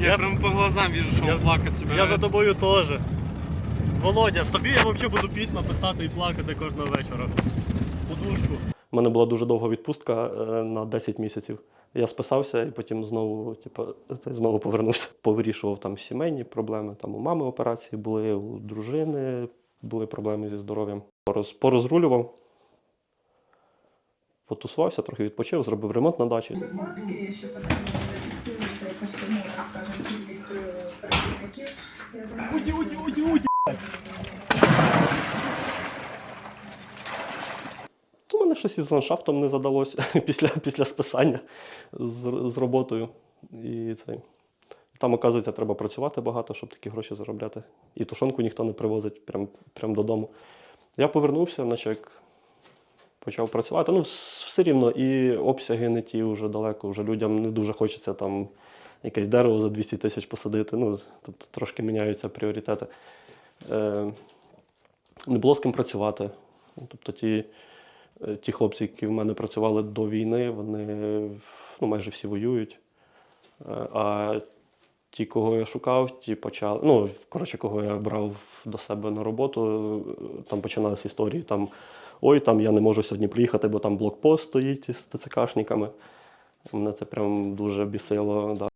Я прям по глазам вижу, що Я- він плакати себе. Я за тобою теж. Володя, тобі я взагалі буду пісня писати і плакати кожного вечора. Подушку. У мене була дуже довга відпустка е, на 10 місяців. Я списався і потім знову, типу, знову повернувся. Повирішував там сімейні проблеми. Там у мами операції були, у дружини були проблеми зі здоров'ям. Пороз, порозрулював, потусувався, трохи відпочив, зробив ремонт на дачі. випадки, Уді, уді, уді, уді. У мене щось із ландшафтом не задалося після, після списання з, з роботою. І цей. Там, оказується, треба працювати багато, щоб такі гроші заробляти. І тушонку ніхто не привозить прям, прям додому. Я повернувся, наче як почав працювати. Ну, все рівно, і обсяги не ті вже далеко. Вже людям не дуже хочеться там якесь дерево за 200 тисяч посадити. Ну, тобто трошки міняються пріоритети. Е, не було з ким працювати. Тобто ті, е, ті хлопці, які в мене працювали до війни, вони ну, майже всі воюють. Е, А ті, кого я шукав, ті почали. Ну, коротше, кого я брав до себе на роботу, е, там починалися історії. Там, Ой, там я не можу сьогодні приїхати, бо там блокпост стоїть із ТЦКшниками. Мене це прям дуже бісило. Да.